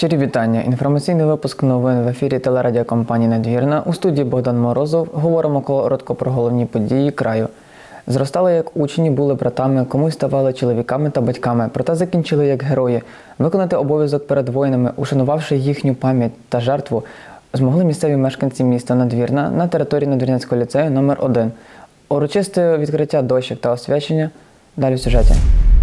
Щирі вітання. Інформаційний випуск новин в ефірі телерадіокомпанії Надвірна. У студії Богдан Морозов. Говоримо коротко про головні події краю. Зростали як учні, були братами, комусь ставали чоловіками та батьками, проте закінчили як герої. Виконати обов'язок перед воїнами, ушанувавши їхню пам'ять та жертву, змогли місцеві мешканці міста Надвірна на території Надвірнянського ліцею номер 1 Урочисте відкриття дощок та освячення. Далі в сюжеті.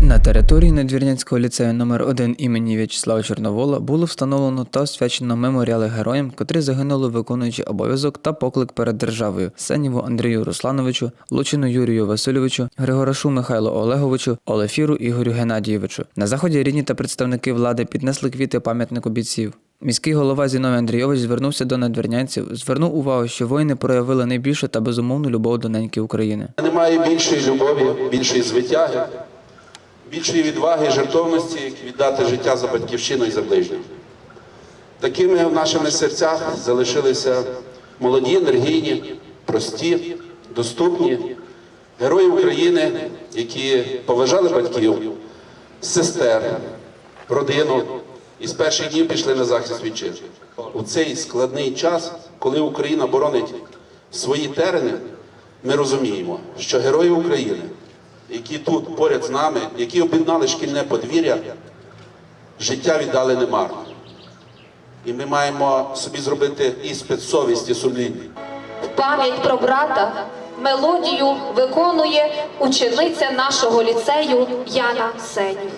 На території Надвірнянського ліцею номер 1 імені В'ячеслава Чорновола було встановлено та освячено меморіали героям, котрі загинули виконуючи обов'язок та поклик перед державою Сенєву Андрію Руслановичу, Лучину Юрію Васильовичу, Григорашу Михайлу Олеговичу, Олефіру Ігорю Геннадійовичу. На заході рідні та представники влади піднесли квіти пам'ятнику бійців. Міський голова Зіновій Андрійович звернувся до надвірнянців, звернув увагу, що воїни проявили найбільшу та безумовну любов до неньки України. Немає більшої любові, більшої звитяги, більшої відваги і жертовності, як віддати життя за батьківщину і за ближніх. Такими в нашими серцях залишилися молоді, енергійні, прості, доступні герої України, які поважали батьків, сестер, родину і з перших днів пішли на захист вітчизни. У цей складний час, коли Україна боронить свої терени, ми розуміємо, що герої України, які тут поряд з нами, які об'єднали шкільне подвір'я, життя віддали немарно. І ми маємо собі зробити іспит совісті сумління. В пам'ять про брата мелодію виконує учениця нашого ліцею Яна Сенів.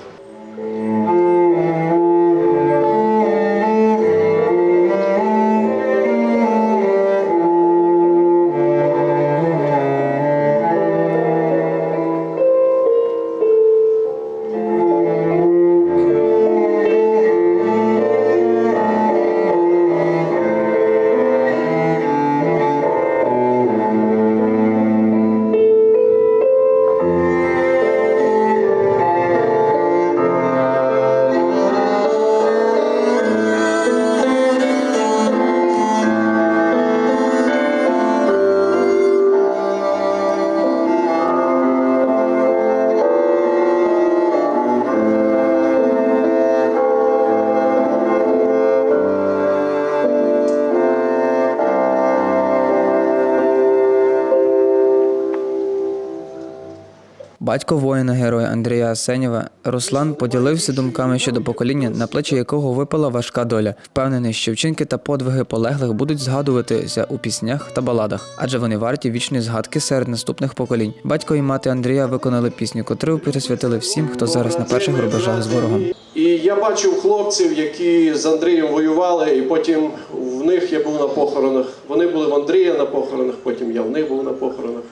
Батько воїна героя Андрія Асенєва Руслан поділився думками щодо покоління, на плечі якого випала важка доля. Впевнений, що вчинки та подвиги полеглих будуть згадуватися у піснях та баладах, адже вони варті вічної згадки серед наступних поколінь. Батько і мати Андрія виконали пісню, котру присвятили всім, хто зараз на перших рубежах з ворогом. І я бачив хлопців, які з Андрієм воювали, і потім в них я був на похоронах. Вони були в Андрія на похоронах, потім я в них був на похоронах.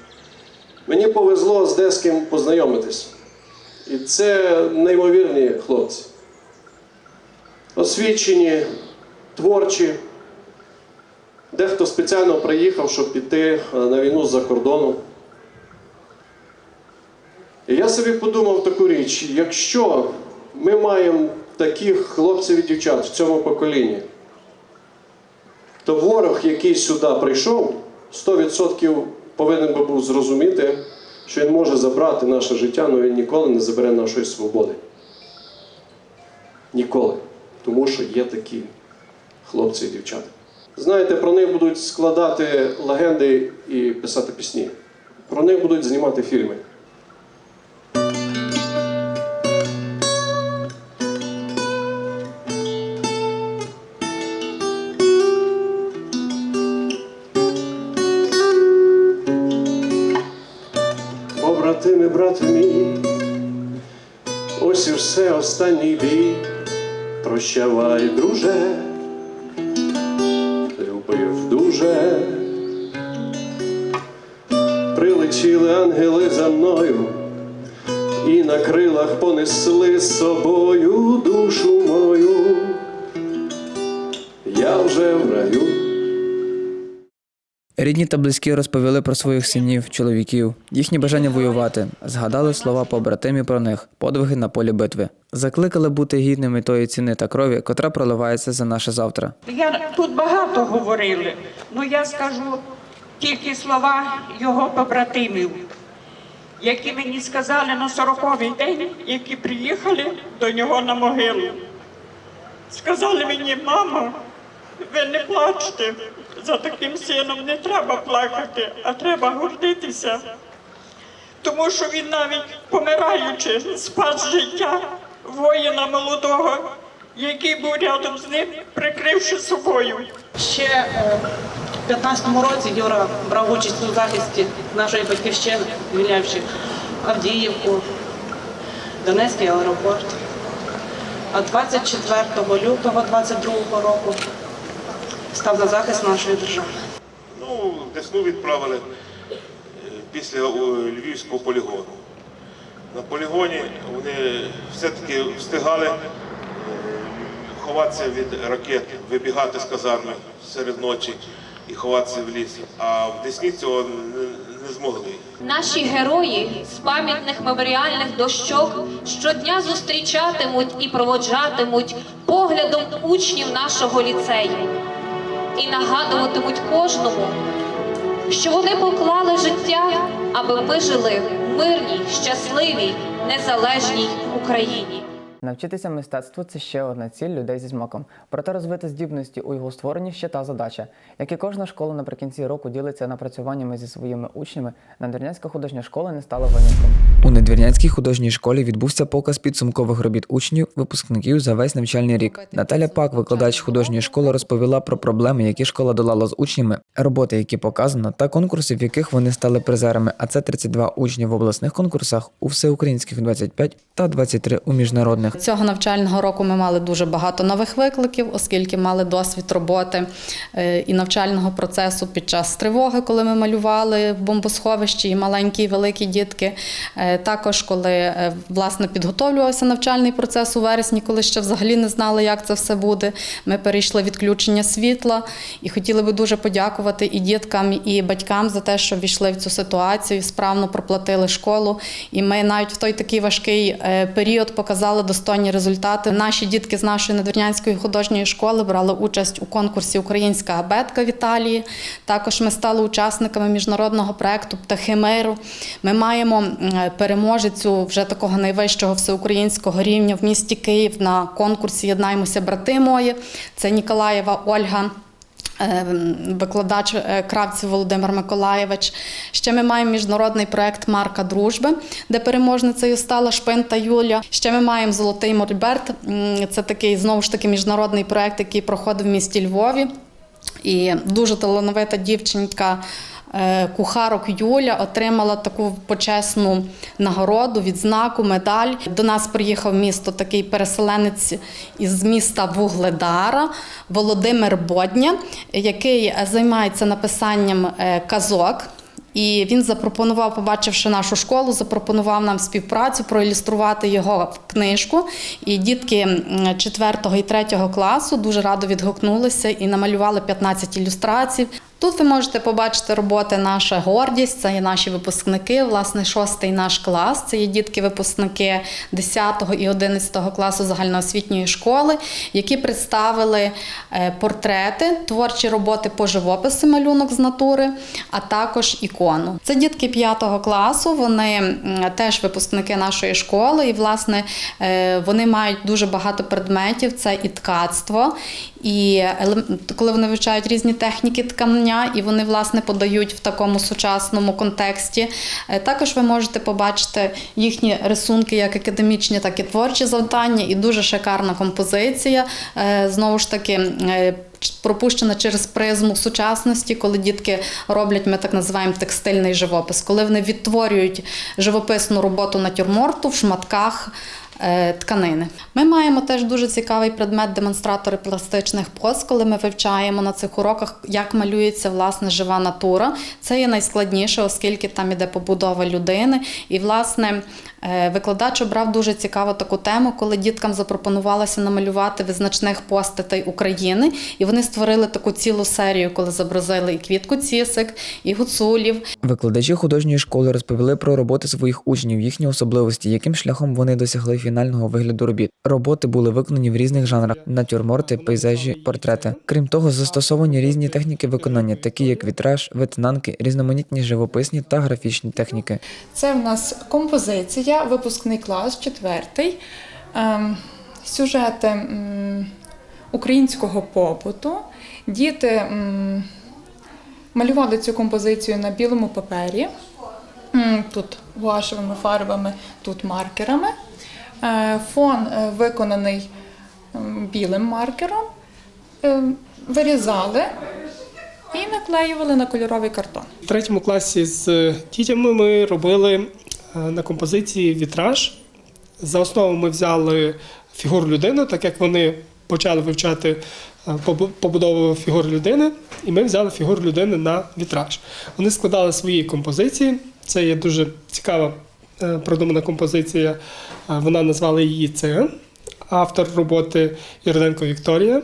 Мені повезло з деським познайомитись. І це неймовірні хлопці. Освічені, творчі. Дехто спеціально приїхав, щоб піти е, на війну з-за кордону. І я собі подумав таку річ: якщо ми маємо таких хлопців і дівчат в цьому поколінні, то ворог, який сюди прийшов, 100% повинен би був зрозуміти, що він може забрати наше життя, але він ніколи не забере нашої свободи. Ніколи. Тому що є такі хлопці і дівчата. Знаєте, про них будуть складати легенди і писати пісні. Про них будуть знімати фільми. Побратими, мій, ось і все останній бій. Прощавай, друже, любив дуже. Прилетіли ангели за мною, і на крилах понесли з собою душу мою. Я вже в раю. Рідні та близькі розповіли про своїх синів, чоловіків, їхні бажання воювати, згадали слова побратимів про них, подвиги на полі битви. Закликали бути гідними тої ціни та крові, котра проливається за наше завтра. Я тут багато говорили, ну я скажу тільки слова його побратимів, які мені сказали на 40-й день, які приїхали до нього на могилу. сказали мені, мамо, ви не плачте, за таким сином не треба плакати, а треба гордитися. Тому що він навіть помираючи, спас життя воїна молодого, який був рядом з ним, прикривши собою. Ще е, в 15-му році Юра брав участь у захисті нашої батьківщини, звільняючи Авдіївку, Донецький аеропорт. А 24 лютого 22 року став на захист нашої держави. Ну, Десну відправили е, після е, Львівського полігону. На полігоні вони все-таки встигали е, ховатися від ракет, вибігати з казарми серед ночі і ховатися в ліс. А в Десні цього не, не змогли. Наші герої з пам'ятних меморіальних дощок щодня зустрічатимуть і проводжатимуть поглядом учнів нашого ліцею і нагадуватимуть кожному, що вони поклали життя, аби ми жили в мирній, щасливій, незалежній Україні. Навчитися мистецтву це ще одна ціль людей зі змоком. Проте розвити здібності у його створенні ще та задача. Як і кожна школа наприкінці року ділиться напрацюваннями зі своїми учнями, Надвірнянська художня школа не стала винятком. У Надвірнянській художній школі відбувся показ підсумкових робіт учнів, випускників за весь навчальний рік. Наталя Пак, викладач художньої школи, розповіла про проблеми, які школа долала з учнями, роботи, які показано, та конкурси, в яких вони стали призерами. А це 32 учні в обласних конкурсах, у всеукраїнських 25 та 23 у міжнародних. Цього навчального року ми мали дуже багато нових викликів, оскільки мали досвід роботи е, і навчального процесу під час тривоги, коли ми малювали в бомбосховищі, і маленькі, і великі дітки. Е, Також коли е, власне підготовлювався навчальний процес у вересні, коли ще взагалі не знали, як це все буде. Ми перейшли відключення світла і хотіли би дуже подякувати і діткам, і батькам за те, що війшли в цю ситуацію, справно проплатили школу. І ми навіть в той такий важкий період показали достойні результати. Наші дітки з нашої надвірнянської художньої школи брали участь у конкурсі Українська абетка в Італії. Також ми стали учасниками міжнародного проекту Птахи миру. Ми маємо переможецю вже такого найвищого всеукраїнського рівня в місті Київ на конкурсі Єднаймося, брати мої. Це Ніколаєва Ольга. Е, Викладач е, Кравців Володимир Миколаєвич. Ще ми маємо міжнародний проект Марка дружби, де переможницею стала Шпинта Юля. Ще ми маємо Золотий Мольберт. Це такий знову ж таки міжнародний проект, який проходив в місті Львові. І дуже талановита дівчинка. Е, Кухарок Юля отримала таку почесну нагороду, відзнаку, медаль. До нас приїхав місто такий переселенець із міста Вугледара Володимир Бодня, який е, займається написанням е, казок. І він запропонував, побачивши нашу школу, запропонував нам співпрацю проілюструвати його книжку. І дітки 4 і 3 класу дуже радо відгукнулися і намалювали 15 ілюстрацій. Тут ви можете побачити роботи наша гордість, це є наші випускники, власне, шостий наш клас. Це є дітки-випускники 10 і 11 класу загальноосвітньої школи, які представили е, портрети, творчі роботи по живопису, малюнок з натури, а також ікону. Це дітки 5 класу, вони теж випускники нашої школи, і, власне, е, вони мають дуже багато предметів: це і ткацтво, і коли вони вивчають різні техніки ткання, і вони власне подають в такому сучасному контексті. Е, Також ви можете побачити їхні рисунки, як академічні, так і творчі завдання, і дуже шикарна композиція. Е, Знову ж таки. е, Пропущена через призму сучасності, коли дітки роблять, ми так називаємо текстильний живопис, коли вони відтворюють живописну роботу натюрморту в шматках тканини. Ми маємо теж дуже цікавий предмет демонстратори пластичних поз, коли ми вивчаємо на цих уроках, як малюється власне жива натура. Це є найскладніше, оскільки там іде побудова людини. І, власне, е, викладач обрав дуже цікаву таку тему, коли діткам запропонувалося намалювати визначних постатей України, і вони створили таку цілу серію, коли зобразили і квітку цісик, і гуцулів, Викладачі художньої школи розповіли про роботи своїх учнів, їхні особливості, яким шляхом вони досягли фінального вигляду робіт. Роботи були виконані в різних жанрах: натюрморти, пейзажі, портрети. Крім того, застосовані різні техніки виконання, такі як вітраж, ветнанки, різноманітні живописні та графічні техніки. Це в нас композиція, випускний клас, четвертий. Ем, сюжети українського побуту. Діти малювали цю композицію на білому папері. Тут гуашевими фарбами, тут маркерами. Е, Фон е, виконаний білим маркером. Е, Вирізали і наклеювали на кольоровий картон. В третьому класі з дітями ми робили на композиції вітраж. За основу ми взяли фігуру людини, так як вони почали вивчати побудову фігур людини, і ми взяли фігуру людини на вітраж. Вони складали свої композиції. Це є дуже цікава продумана композиція. Е, Вона назвала її Циган. Автор роботи Іроденко Вікторія.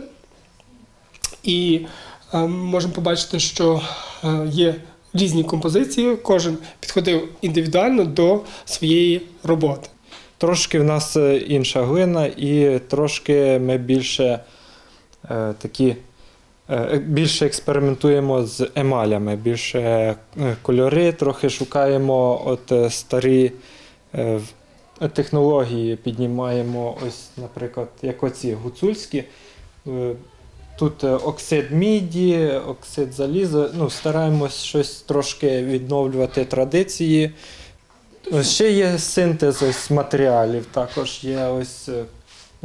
І е, можемо побачити, що е, є різні композиції, кожен підходив індивідуально до своєї роботи. Трошки в нас е, інша глина, і трошки ми більше е, такі. Е, Більше експериментуємо з емалями, більше е, кольори, трохи шукаємо от е, старі е, технології, піднімаємо ось, наприклад, як оці гуцульські. Е, Тут е, оксид міді, оксид заліза. Ну, стараємось щось трошки відновлювати традиції. Ще є синтез ось матеріалів. Також є ось.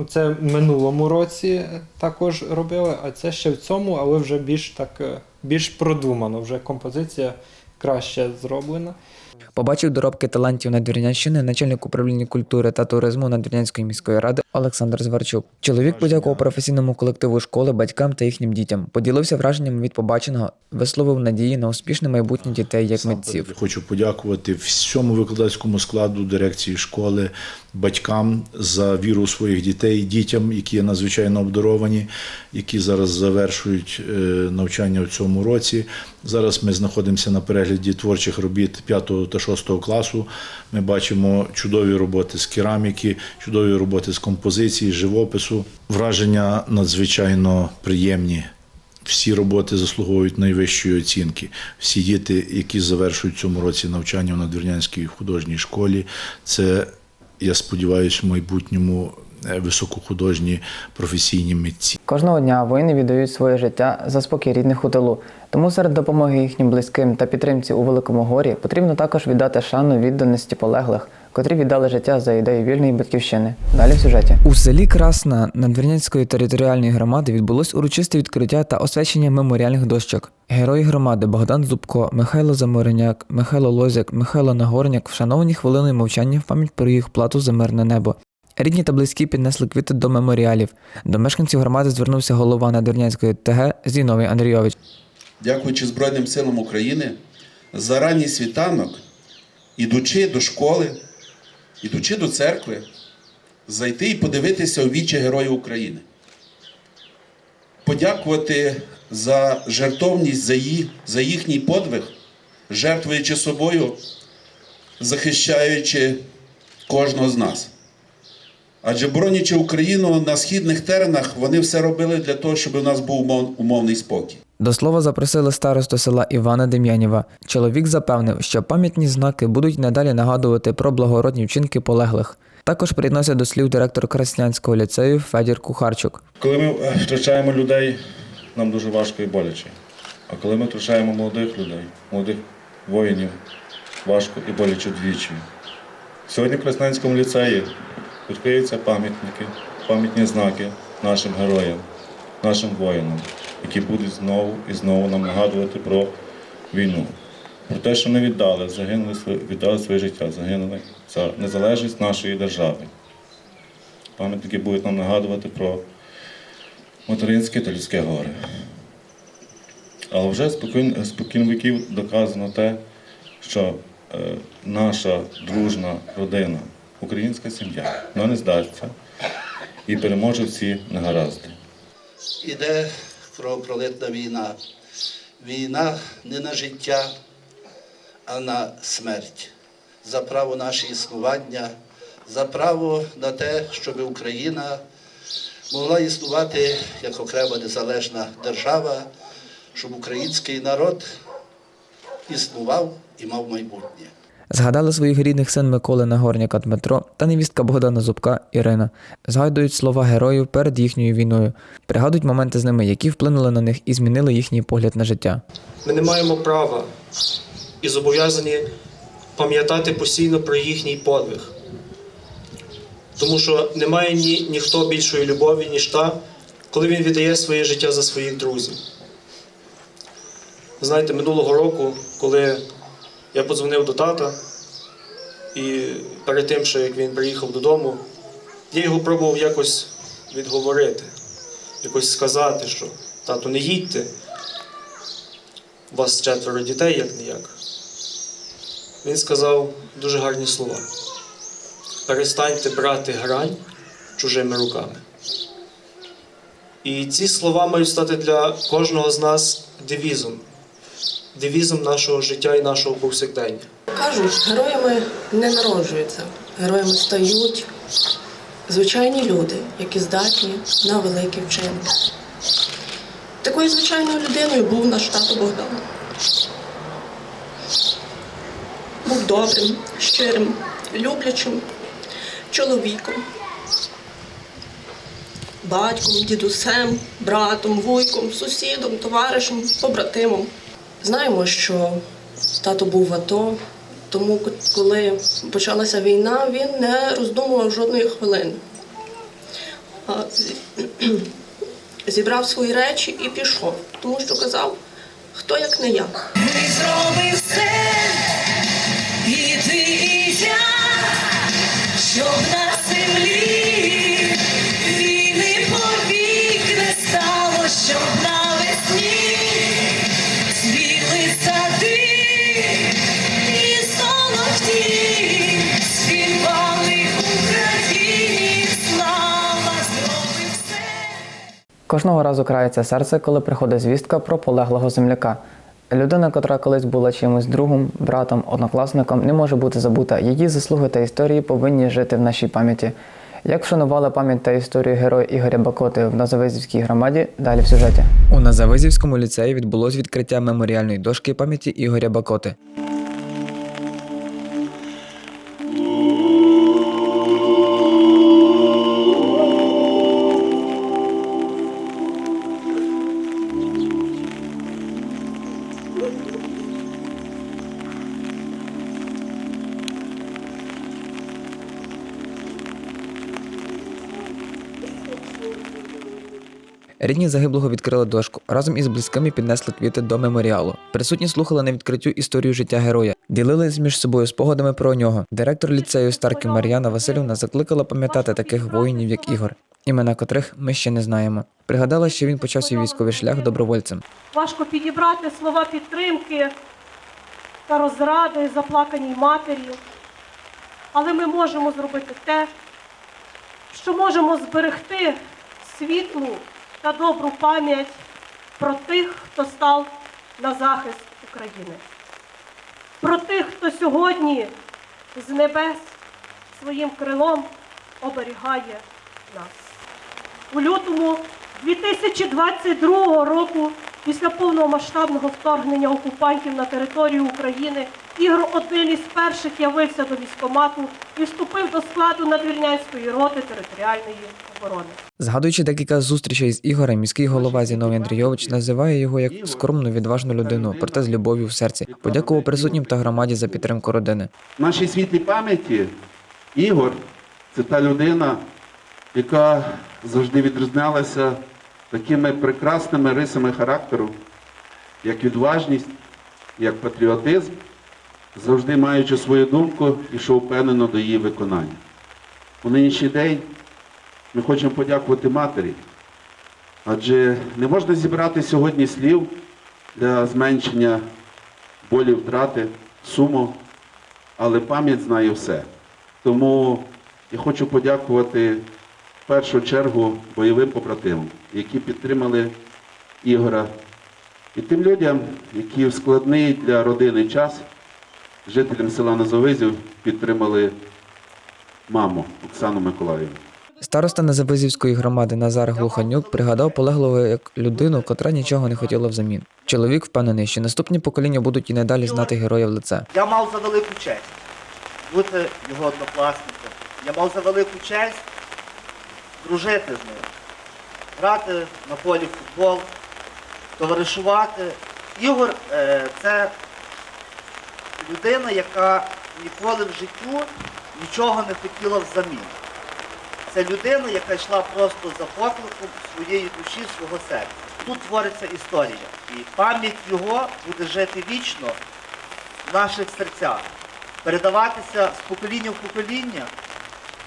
Це в минулому році також робили, а це ще в цьому, але вже більш так е, більш продумано. Вже композиція краще зроблена. Побачив доробки талантів Надвірнянщини начальник управління культури та туризму Надвірнянської міської ради Олександр Зварчук. Чоловік подякував професійному колективу школи, батькам та їхнім дітям. Поділився враженнями від побаченого, висловив надії на успішне майбутнє дітей як митців. Хочу подякувати всьому викладацькому складу дирекції школи, батькам за віру своїх дітей, дітям, які є надзвичайно обдаровані, які зараз завершують е, навчання в цьому році. Зараз ми знаходимося на перегляді творчих робіт 5 та 6 класу. Ми бачимо чудові роботи з кераміки, чудові роботи з композиції, живопису. Враження надзвичайно приємні. Всі роботи заслуговують найвищої оцінки. Всі діти, які завершують цьому році навчання в Надвірнянській художній школі, це, я сподіваюся, в майбутньому високохудожні професійні митці. Кожного дня воїни віддають своє життя за спокій рідних у тилу. Тому серед допомоги їхнім близьким та підтримці у великому горі потрібно також віддати шану відданості полеглих, котрі віддали життя за ідею вільної батьківщини. Далі в сюжеті у селі Красна Надвірнянської територіальної громади відбулось урочисте відкриття та освячення меморіальних дощок. Герої громади Богдан Зубко, Михайло Замореняк, Михайло Лозяк, Михайло Нагорняк вшановані хвилиною мовчання в пам'ять про їх плату за мирне небо. Рідні та близькі піднесли квіти до меморіалів. До мешканців громади звернувся голова Надвірнянської ТГ Зіновій Андрійович. дякуючи Збройним силам України, за ранній світанок, ідучи до школи, ідучи до церкви, зайти і подивитися у вічі Героїв України. Подякувати за жертовність, за, їх, за їхній подвиг, жертвуючи собою, захищаючи кожного з нас. Адже боронячи Україну на східних теренах, вони все робили для того, щоб у нас був умовний спокій. До слова запросили старосту села Івана Дем'янєва. Чоловік запевнив, що пам'ятні знаки будуть надалі нагадувати про благородні вчинки полеглих. Також приєднався до слів директор Краснянського ліцею Федір Кухарчук. Коли ми е, втрачаємо людей, нам дуже важко і боляче. А коли ми втрачаємо молодих людей, молодих воїнів, важко і боляче двічі. Сьогодні в Красненському ліцеї відкриються пам'ятники, пам'ятні знаки нашим героям, нашим воїнам, які будуть знову і знову нам нагадувати про війну, про те, що вони віддали, загинули, віддали своє життя, загинули за незалежність нашої держави. Пам'ятники будуть нам нагадувати про материнське та людське горе. Але вже спокійно віків доказано те, що е, наша дружна родина, українська сім'я, вона не здасться і переможе всі негаразди. Іде кровопролитна війна. Війна не на життя, а на смерть. За право наше існування, за право на те, щоб Україна могла існувати як окрема незалежна держава, щоб український народ існував і мав майбутнє. Згадали своїх рідних син Миколи Нагорняка Дмитро та невістка Богдана Зубка Ірина. Згадують слова героїв перед їхньою війною, пригадують моменти з ними, які вплинули на них і змінили їхній погляд на життя. Ми не маємо права і зобов'язані пам'ятати постійно про їхній подвиг. Тому що немає ні, ніхто більшої любові, ніж та, коли він віддає своє життя за своїх друзів. Знаєте, минулого року, коли я подзвонив до тата, і перед тим, що як він приїхав додому, я його пробував якось відговорити, якось сказати, що тату, не їдьте, у вас четверо дітей, як ніяк. Він сказав дуже гарні слова. Перестаньте брати грань чужими руками. І ці слова мають стати для кожного з нас девізом, девізом нашого життя і нашого повсякдення. Кажуть, героями не народжуються, героями стають звичайні люди, які здатні на великі вчинки. Такою звичайною людиною був наш тато Богдан. Був добрим, щирим, люблячим чоловіком, батьком, дідусем, братом, вуйком, сусідом, товаришем, побратимом. Знаємо, що тато був в АТО, тому коли почалася війна, він не роздумував жодної хвилини. Зібрав свої речі і пішов, тому що казав, хто як не я. зробив все, Кожного разу крається серце, коли приходить звістка про полеглого земляка. Людина, котра колись була чимось другом, братом, однокласником, не може бути забута. Її заслуги та історії повинні жити в нашій пам'яті. Як вшанували пам'ять та історію героя Ігоря Бакоти в Назавизівській громаді, далі в сюжеті. У Назавизівському ліцеї відбулось відкриття меморіальної дошки пам'яті Ігоря Бакоти. Рідні загиблого відкрили дошку. Разом із близькими піднесли квіти до меморіалу. Присутні слухали на відкриттю історію життя героя, ділились між собою спогадами про нього. Директор ліцею Старки Мар'яна Васильівна закликала пам'ятати таких воїнів, як Ігор, імена котрих ми ще не знаємо. Пригадала, що він почав свій військовий шлях добровольцем. Важко підібрати слова підтримки та розради заплаканій матері. Але ми можемо зробити те, що можемо зберегти світлу та добру пам'ять про тих, хто став на захист України, про тих, хто сьогодні з небес своїм крилом оберігає нас. У лютому 2022 року, після повномасштабного вторгнення окупантів на територію України, Ігор один із перших явився до військкомату і вступив до складу надвірнянської роти територіальної оборони. Згадуючи декілька зустрічей з Ігорем, міський голова Зіновій Андрійович називає його як скромну, відважну людину, проте з любов'ю в серці. Подякував присутнім та громаді за підтримку родини. В нашій світлій пам'яті Ігор це та людина, яка завжди відрізнялася такими прекрасними рисами характеру, як відважність, як патріотизм, завжди маючи свою думку і йшов впевнено до її виконання. У нинішній день ми хочемо подякувати матері, адже не можна зібрати сьогодні слів для зменшення болі втрати, суму, але пам'ять знає все. Тому я хочу подякувати в першу чергу бойовим побратимам, які підтримали Ігора, і тим людям, які в складний для родини час, жителям села Назовизів, підтримали маму Оксану Миколаївну. Староста Незавизівської громади Назар Глуханюк пригадав полеглого як людину, котра нічого не хотіла взамін. Чоловік впевнений, що наступні покоління будуть і надалі знати героя в лице. Я мав за велику честь бути його однокласником. Я мав за велику честь дружити з ним, грати на полі в футбол, товаришувати. Ігор е, це людина, яка ніколи в життю нічого не хотіла взамін. Це людина, яка йшла просто за покликом своєї душі, свого серця. Тут твориться історія. І пам'ять його буде жити вічно в наших серцях, передаватися з покоління в покоління.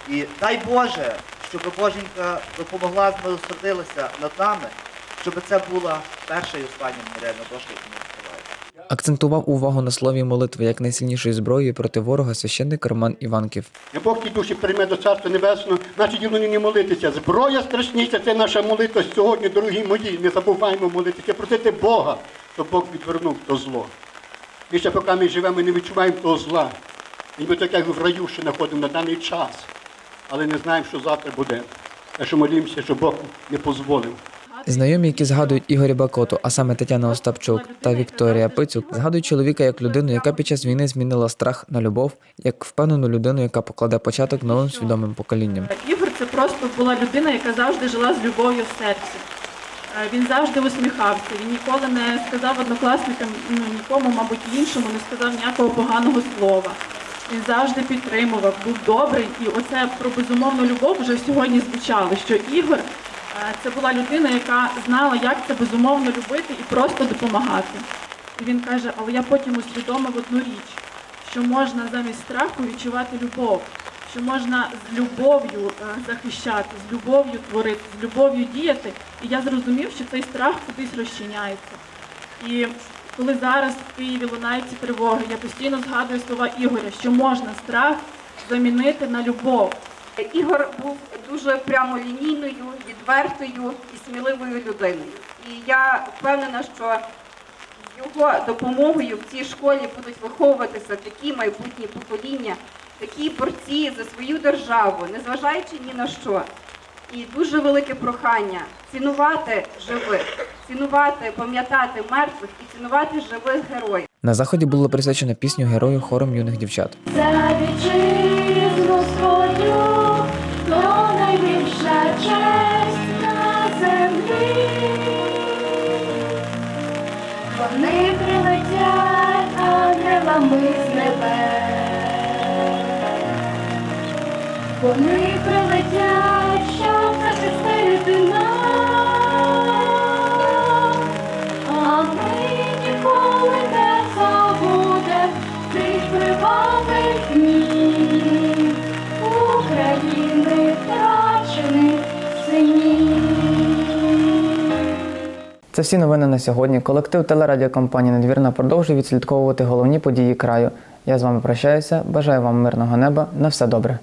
І дай Боже, щоб Боженька допомогла, змилосердилася над нами, щоб це була перша і остання нереальна дошка, яку ми відкриваємо. Акцентував увагу на слові молитви як найсильнішої зброї проти ворога священник Роман Іванків. Я Бог ті душі прийме до Царства Небесного, значить діло не молитися. Зброя страшніша, це наша молитва сьогодні, дорогі мої. Не забуваємо молитися, просити Бога, щоб Бог відвернув то зло. Ми ще поки ми живемо, ми не відчуваємо того зла. І ми так як в раю ще знаходимо на даний час, але не знаємо, що завтра буде. Так що молімося, щоб Бог не дозволив. Знайомі, які згадують Ігоря Бакоту, а саме Тетяна Остапчук та Вікторія Пицюк, згадують чоловіка як людину, яка під час війни змінила страх на любов, як впевнену людину, яка покладе початок новим свідомим поколінням. Ігор це просто була людина, яка завжди жила з любов'ю в серці. Е, Він завжди усміхався. Він ніколи не сказав однокласникам, ну нікому, мабуть, іншому, не сказав ніякого поганого слова. Він завжди підтримував, був добрий, і оце про безумовну любов вже сьогодні звучало, що Ігор е, це була людина, яка знала, як це безумовно любити і просто допомагати. І він каже, але я потім усвідомив одну річ, що можна замість страху відчувати любов, що можна з любов'ю е, захищати, з любов'ю творити, з любов'ю діяти. І я зрозумів, що цей страх кудись розчиняється. І коли зараз в Києві лунають ці тривоги, я постійно згадую слова Ігоря, що можна страх замінити на любов. Ігор був дуже прямолінійною, відвертою і сміливою людиною. І я впевнена, що з його допомогою в цій школі будуть виховуватися такі майбутні покоління, такі борці за свою державу, незважаючи ні на що. І дуже велике прохання цінувати живих, цінувати, пам'ятати мертвих і цінувати живих героїв. На заході було присвячено пісню герою хором юних дівчат. За вітчизну свою, то найбільша честь на землі. Вони прилетять ангелами з небес. Вони прилетять, Це всі новини на сьогодні. Колектив телерадіокомпанії Надвірна продовжує відслідковувати головні події краю. Я з вами прощаюся. Бажаю вам мирного неба. На все добре.